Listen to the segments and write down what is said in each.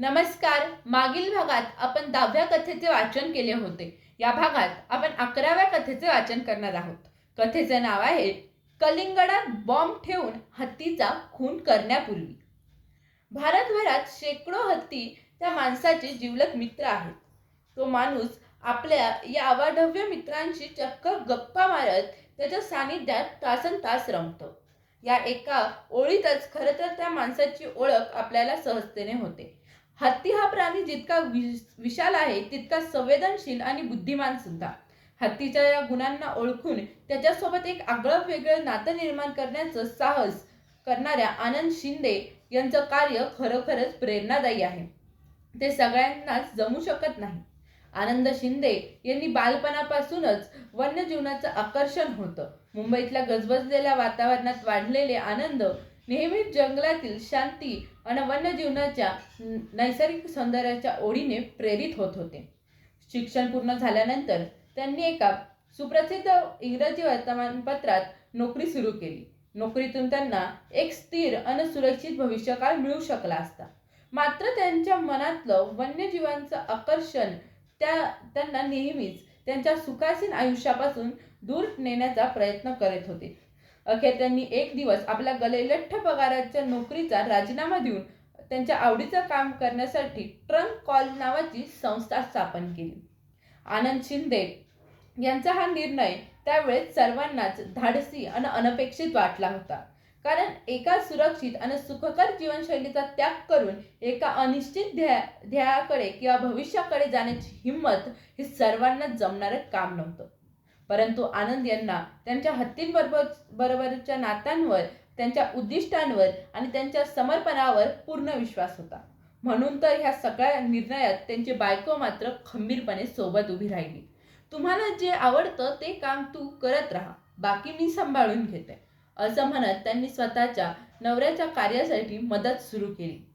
नमस्कार. मागील भागात आपण दहाव्या कथेचे वाचन केले होते. या भागात आपण अकराव्या कथेचे वाचन करणार आहोत. कथेचे नाव आहे कलिंगडात बॉम्ब ठेवून हत्तीचा खून करण्यापूर्वी. भारतभरात शेकडो हत्ती त्या माणसाचे जिवलक मित्र आहेत. तो माणूस आपल्या या अवाढव्य मित्रांशी चक्क गप्पा मारत त्याच्या सानिध्यात तासन तास रमतो. या एका ओळीतच खरं तर त्या माणसाची ओळख आपल्याला सहजतेने होते. हत्ती हा प्राणी जितका विश विशाल आहे तितका संवेदनशील आणि बुद्धिमान सुद्धा. हत्तीच्या या गुणांना ओळखून त्याच्यासोबत एक आगळं वेगळं नातं निर्माण करण्याचं साहस करणाऱ्या आनंद शिंदे यांचं कार्य खरोखरच प्रेरणादायी आहे. ते सगळ्यांनाच जमू शकत नाही. आनंद शिंदे यांनी बालपणापासूनच वन्यजीवनाचं आकर्षण होतं. मुंबईतल्या गजबजलेल्या वातावरणात वाढलेले आनंद नेहमीच जंगलातील शांती आणि वन्यजीवनाच्या नैसर्गिक सौंदर्याच्या ओढीने प्रेरित होत होते. शिक्षण पूर्ण झाल्यानंतर त्यांनी एका सुप्रसिद्ध इंग्रजी वर्तमानपत्रात नोकरी सुरू केली. नोकरीतून त्यांना एक स्थिर आणि सुरक्षित भविष्यकाळ मिळू शकला असता. मात्र त्यांच्या मनातलं वन्यजीवांचं आकर्षण त्या त्यांना नेहमीच त्यांच्या सुखासीन आयुष्यापासून दूर नेण्याचा प्रयत्न करत होते. अखेर त्यांनी एक दिवस आपल्या गलेलठ्ठ पगाराच्या नोकरीचा राजीनामा देऊन त्यांच्या आवडीचं काम करण्यासाठी ट्रंक कॉल नावाची संस्था स्थापन केली. आनंद शिंदे यांचा हा निर्णय त्यावेळेस सर्वांनाच धाडसी आणि अनपेक्षित वाटला होता. कारण एका सुरक्षित आणि सुखकर जीवनशैलीचा त्याग करून एका अनिश्चित ध्येया ध्येयाकडे किंवा भविष्याकडे जाण्याची हिंमत हे सर्वांनाच जमणारं काम नव्हतं. परंतु आनंद यांना त्यांच्या हत्तींबरोबर बरोबरच्या नात्यांवर त्यांच्या उद्दिष्टांवर आणि त्यांच्या समर्पणावर पूर्ण विश्वास होता. म्हणून तर ह्या सगळ्या निर्णयात त्यांची बायको मात्र खंबीरपणे सोबत उभी राहिली. तुम्हाला जे आवडतं ते काम तू करत राहा. बाकी मी सांभाळून घेते. असं म्हणत त्यांनी स्वतःच्या नवऱ्याच्या कार्यासाठी मदत सुरू केली.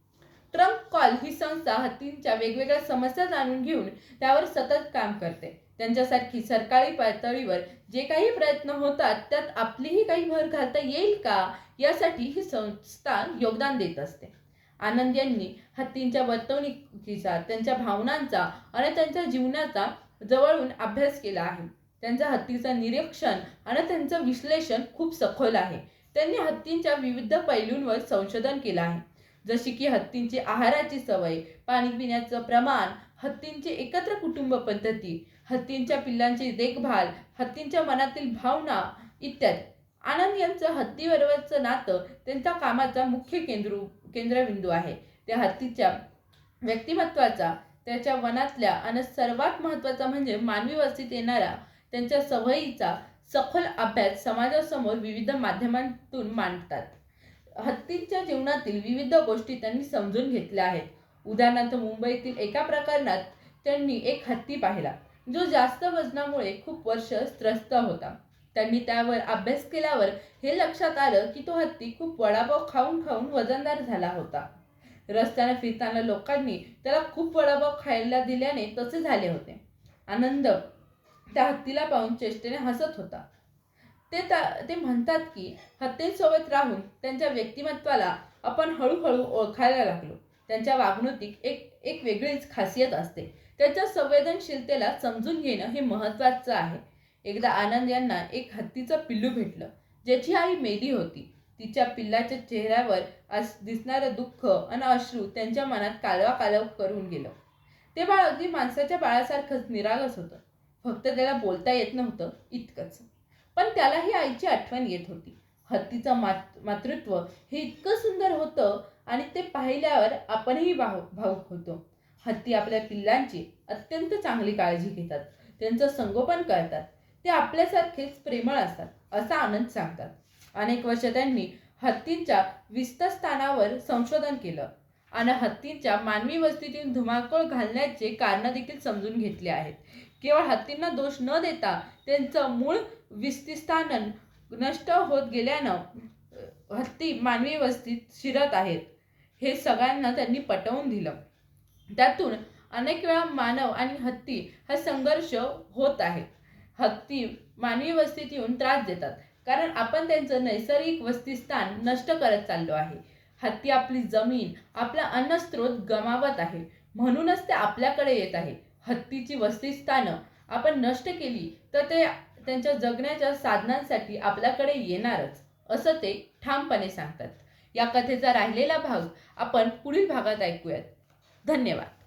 ट्रम्प कॉल ही संस्था हत्तींच्या वेगवेगळ्या समस्या जाणून घेऊन त्यावर सतत काम करते. त्यांच्यासारखी सरकारी पातळीवर जे काही प्रयत्न होतात त्यात आपलीही काही भर घालता येईल का? यासाठी ही संस्था योगदान देत असते. आनंद यांनी हत्तींच्या वर्तवणुकीचा त्यांच्या भावनांचा आणि त्यांच्या जीवनाचा जवळून अभ्यास केला आहे. त्यांच्या हत्तीचं निरीक्षण आणि त्यांचं विश्लेषण खूप सखोल आहे. त्यांनी हत्तींच्या विविध पैलूंवर संशोधन केलं आहे. जशी की हत्तींची आहाराची सवय पाणी पिण्याचं प्रमाण हत्तींची एकत्र कुटुंब पद्धती हत्तींच्या पिल्लांची देखभाल हत्तींच्या मनातील भावना इत्यादी. आनंद यांचं हत्तीबरोबरचं नातं त्यांच्या कामाचा मुख्य केंद्र केंद्रबिंदू आहे. त्या हत्तीच्या व्यक्तिमत्वाचा त्याच्या वनातल्या आणि सर्वात महत्त्वाचा म्हणजे मानवी वस्तीत येणाऱ्या त्यांच्या सवयीचा सखोल अभ्यास समाजासमोर विविध माध्यमांतून मांडतात. हत्तींच्या जीवनातील विविध गोष्टी त्यांनी समजून घेतल्या आहेत. उदाहरणार्थ मुंबईतील एका प्रकरणात त्यांनी एक हत्ती पाहिला जो जास्त वजनामुळे खूप वर्ष त्रस्त होता. त्यांनी त्यावर अभ्यास केल्यावर हे लक्षात आलं की तो हत्ती खूप वडापाव खाऊन खाऊन वजनदार झाला होता. रस्त्याने फिरताना लोकांनी त्याला खूप वडापाव खायला दिल्याने तसे झाले होते. आनंद त्या हत्तीला पाहून चेष्टेने हसत होता. ते ते म्हणतात की हत्तींसोबत राहून त्यांच्या व्यक्तिमत्वाला आपण हळूहळू ओळखायला लागलो. त्यांच्या वागणुकीत एक एक वेगळीच खासियत असते. त्याच्या संवेदनशीलतेला समजून घेणं हे महत्त्वाचं आहे. एकदा आनंद यांना एक हत्तीचं पिल्लू भेटलं. ज्याची आई मेली होती. तिच्या पिल्लाच्या चेहऱ्यावर अस दिसणारं दुःख आणि अश्रू त्यांच्या मनात कालवा कालव करून गेलं. ते बाळ अगदी माणसाच्या बाळासारखंच निरागस होतं. फक्त त्याला बोलता येत नव्हतं इतकंच. पण त्यालाही आईची आठवण येत होती. हत्तीचं मात मातृत्व हे इतकं सुंदर होतं आणि ते पाहिल्यावर आपणही भाव भाऊक होतो. हत्ती आपल्या पिल्लांची अत्यंत चांगली काळजी घेतात. त्यांचं संगोपन करतात. ते आपल्यासारखेच प्रेमळ असतात असा आनंद सांगतात. अनेक वर्ष त्यांनी हत्तींच्या विस्तस्थानावर संशोधन केलं आणि हत्तींच्या मानवी वस्तीतील धुमाकूळ घालण्याचे कारणं देखील समजून घेतले आहेत. केवळ हत्तींना दोष न देता त्यांचं मूळ विस्तीस्थान नष्ट होत गेल्यानं हत्ती मानवी वस्तीत शिरत आहेत. हे सगळ्यांना त्यांनी पटवून दिलं. त्यातून अनेक वेळा मानव आणि हत्ती हा संघर्ष होत आहे. हत्ती मानवी वस्तीत येऊन त्रास देतात कारण आपण त्यांचं नैसर्गिक वस्तीस्थान नष्ट करत चाललो आहे. हत्ती आपली जमीन आपला अन्नस्रोत गमावत आहे. म्हणूनच ते आपल्याकडे येत आहे. हत्तीची वसतीस्थानं आपण नष्ट केली तर ते त्यांच्या जगण्याच्या साधनांसाठी आपल्याकडे येणारच असं ते ठामपणे सांगतात. या कथेचा राहिलेला भाग आपण पुढील भागात ऐकूयात. धन्यवाद.